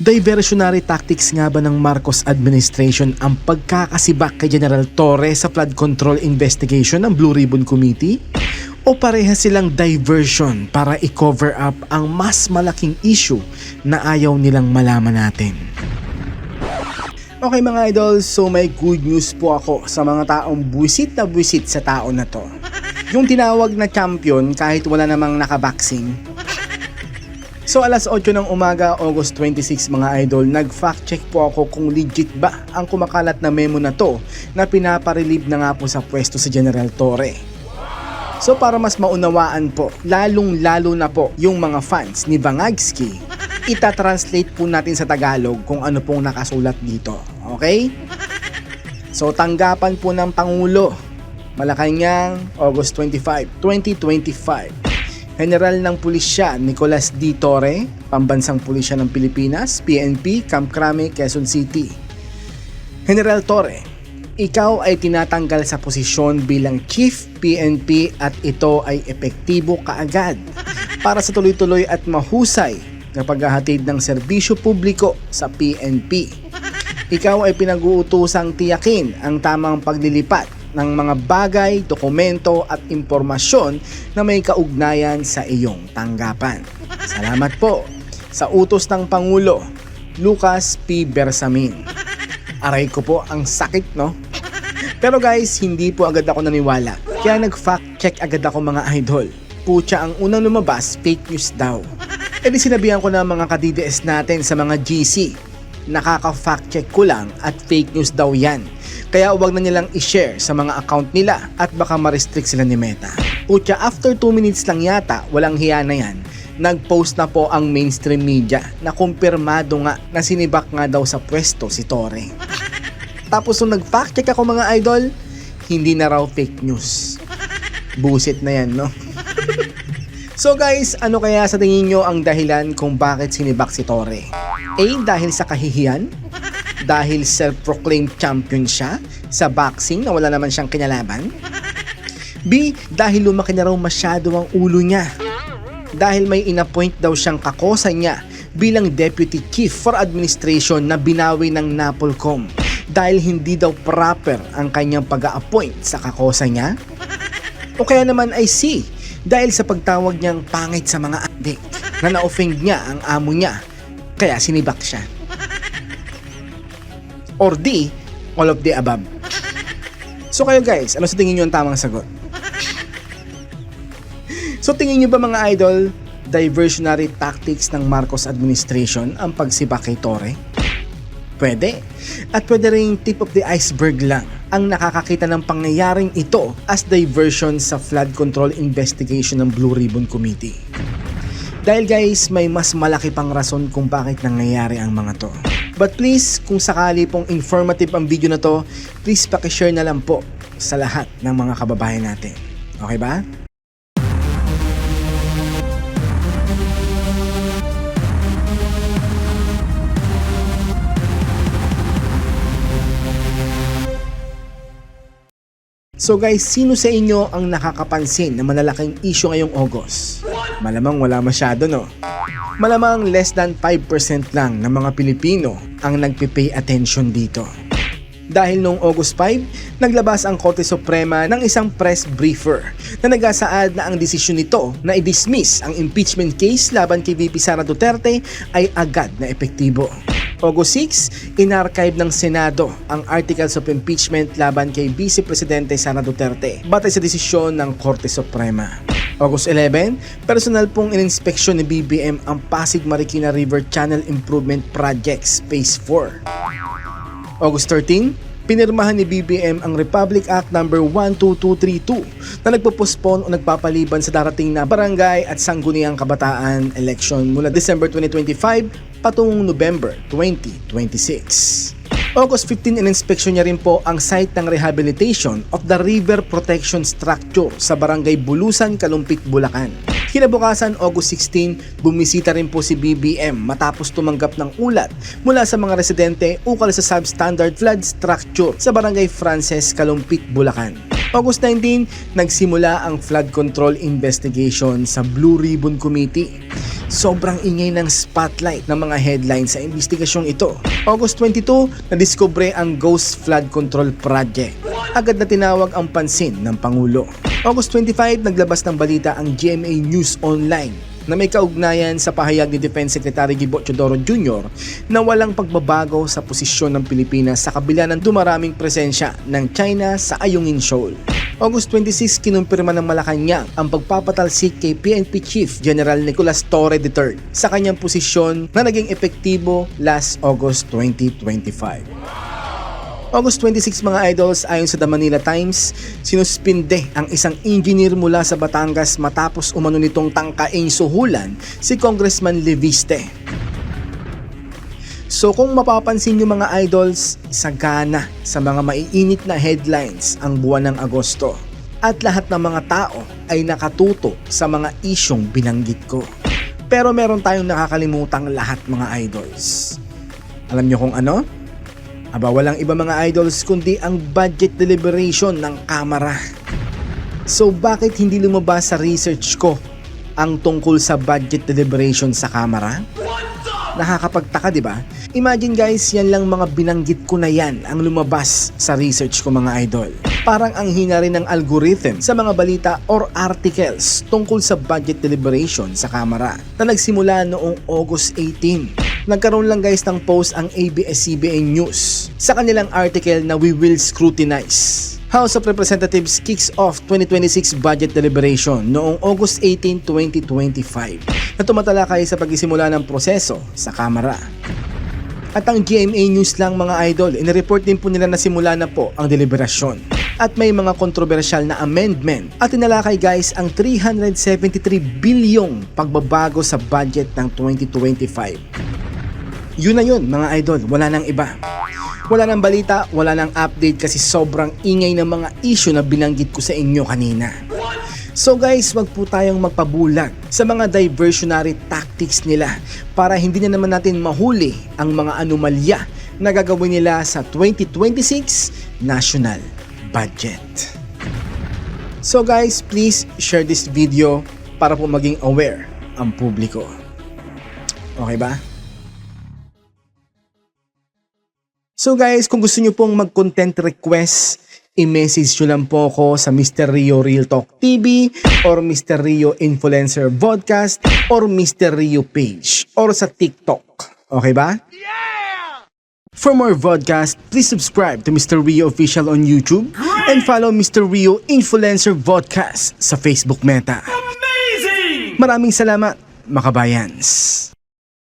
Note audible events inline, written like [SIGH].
Diversionary tactics nga ba ng Marcos administration ang pagkakasibak kay General Torre sa flood control investigation ng Blue Ribbon Committee? O pareha silang diversion para i-cover up ang mas malaking issue na ayaw nilang malaman natin? Okay mga idol, so may good news po ako sa mga taong buwisit na buwisit sa tao na to. Yung tinawag na champion kahit wala namang nakaboxing, So alas 8 ng umaga, August 26 mga idol, nag-fact check po ako kung legit ba ang kumakalat na memo na to na pinaparelieve na nga po sa pwesto si General Torre. So para mas maunawaan po, lalong lalo na po yung mga fans ni Bangagski, ita-translate po natin sa Tagalog kung ano pong nakasulat dito. Okay? So tanggapan po ng Pangulo, Malacanang, August 25, 2025. General ng Pulisya Nicolas D. Torre, Pambansang Pulisya ng Pilipinas, PNP, Camp Crame, Quezon City. General Torre, ikaw ay tinatanggal sa posisyon bilang Chief PNP at ito ay epektibo kaagad para sa tuloy-tuloy at mahusay na paghahatid ng serbisyo publiko sa PNP. Ikaw ay pinag-uutosang tiyakin ang tamang paglilipat ng mga bagay, dokumento at impormasyon na may kaugnayan sa iyong tanggapan. Salamat po sa utos ng Pangulo, Lucas P. Bersamin. Aray ko po, ang sakit no? Pero guys, hindi po agad ako naniwala. Kaya nag-fact check agad ako mga idol. Pucha ang unang lumabas, fake news daw. E di sinabihan ko na mga ka-DDS natin sa mga GC. Nakaka-fact check ko lang at fake news daw yan. Kaya huwag na nilang i-share sa mga account nila at baka ma-restrict sila ni Meta. Pucha, after 2 minutes lang yata, walang hiya na yan, nag-post na po ang mainstream media na kumpirmado nga na sinibak nga daw sa pwesto si Torre. [LAUGHS] Tapos nung nag-fact check ako mga idol, hindi na raw fake news. Busit na yan, no? So guys, ano kaya sa tingin nyo ang dahilan kung bakit sinibak si Torre? A. Dahil sa kahihiyan? Dahil self-proclaimed champion siya sa boxing na wala naman siyang kinalaban? B. Dahil lumaki na raw masyado ang ulo niya? Dahil may inappoint daw siyang kakosa niya bilang Deputy Chief for Administration na binawi ng Napolcom dahil hindi daw proper ang kanyang pag-a-appoint sa kakosa niya? O kaya naman ay C, dahil sa pagtawag niyang pangit sa mga adik na na-offend niya ang amo niya, kaya sinibak siya. Or D, all of the above. So kayo guys, ano sa tingin niyo ang tamang sagot? So tingin niyo ba mga idol, diversionary tactics ng Marcos administration ang pagsibak kay Torre? Pwede. At pwede rin tip of the iceberg lang ang nakakakita ng pangyayaring ito as diversion sa flood control investigation ng Blue Ribbon Committee. Dahil guys, may mas malaki pang rason kung bakit nangyayari ang mga to. But please, kung sakali pong informative ang video na to, please pakishare na lang po sa lahat ng mga kababayan natin. Okay ba? So guys, sino sa inyo ang nakakapansin na malalaking issue ngayong August? Malamang wala masyado no? Malamang less than 5% lang ng mga Pilipino ang nagpipay attention dito. Dahil noong August 5, naglabas ang Korte Suprema ng isang press briefer na nagasaad na ang desisyon nito na i-dismiss ang impeachment case laban kay VP Sara Duterte ay agad na epektibo. August 6, inarchive ng Senado ang articles of impeachment laban kay Vice Presidente Sara Duterte batay sa desisyon ng Korte Suprema. August 11, personal pong ininspeksyon ni BBM ang Pasig Marikina River Channel Improvement Projects Phase 4. August 13, pinirmahan ni BBM ang Republic Act No. 12232 na nagpo-postpone o nagpapaliban sa darating na barangay at sangguniang kabataan election mula December 2025 patungong November 2026. August 15, in-inspection niya rin po ang site ng rehabilitation of the river protection structure sa barangay Bulusan, Kalumpit, Bulacan. Kinabukasan, August 16, bumisita rin po si BBM matapos tumanggap ng ulat mula sa mga residente ukol sa substandard flood structure sa barangay Frances, Kalumpit, Bulacan. August 19, nagsimula ang flood control investigation sa Blue Ribbon Committee. Sobrang ingay ng spotlight ng mga headlines sa investigasyong ito. August 22, nadiskubre ang Ghost Flood Control Project. Agad na tinawag ang pansin ng Pangulo. August 25, naglabas ng balita ang GMA News Online na may kaugnayan sa pahayag ni Defense Secretary Gibo Chodoro Jr. na walang pagbabago sa posisyon ng Pilipinas sa kabila ng dumaraming presensya ng China sa Ayungin Shoal. August 26, kinumpirma ng Malacanang ang pagpapatalsik kay PNP Chief General Nicolas Torre III sa kanyang posisyon na naging epektibo last August 2025. August 26 mga idols ayon sa The Manila Times, sinuspinde ang isang engineer mula sa Batangas matapos umano nitong tangkaing suhulan si Congressman Leviste. So kung mapapansin nyo mga idols, sagana sa mga maiinit na headlines ang buwan ng Agosto. At lahat ng mga tao ay nakatuto sa mga isyong binanggit ko. Pero meron tayong nakakalimutang lahat mga idols. Alam nyo kung ano? Aba walang iba mga idols kundi ang budget deliberation ng Kamara. So bakit hindi lumabas sa research ko ang tungkol sa budget deliberation sa Kamara? Nakakapagtaka, di ba? Imagine guys, yan lang mga binanggit ko na yan ang lumabas sa research ko mga idol. Parang ang hina rin ng algorithm sa mga balita or articles tungkol sa budget deliberation sa Kamara na nagsimula noong August 18. Nagkaroon lang guys ng post ang ABS-CBN News sa kanilang article na We Will Scrutinize. House of Representatives kicks off 2026 budget deliberation noong August 18, 2025 na tumatalakay sa pagsisimula ng proseso sa Kamara. At ang GMA News lang mga idol, inireport din po nila na simula na po ang deliberasyon. At may mga kontrobersyal na amendment at tinalakay guys ang 373 bilyong pagbabago sa budget ng 2025. Yun na yun mga idol, wala nang iba. Wala nang balita, wala nang update kasi sobrang ingay ng mga issue na binanggit ko sa inyo kanina. So guys, wag po tayong magpabulag sa mga diversionary tactics nila para hindi na naman natin mahuli ang mga anomalya na gagawin nila sa 2026 national budget. So guys, please share this video para po maging aware ang publiko. Okay ba? So guys, kung gusto nyo pong mag-content request, i-message nyo lang po ako sa Mr. Rio Real Talk TV or Mr. Rio Influencer Podcast or Mr. Rio page or sa TikTok. Okay ba? For more vodcast, please subscribe to Mr. Rio Official on YouTube and follow Mr. Rio Influencer Vodcast sa Facebook Meta. Amazing! Maraming salamat, makabayans.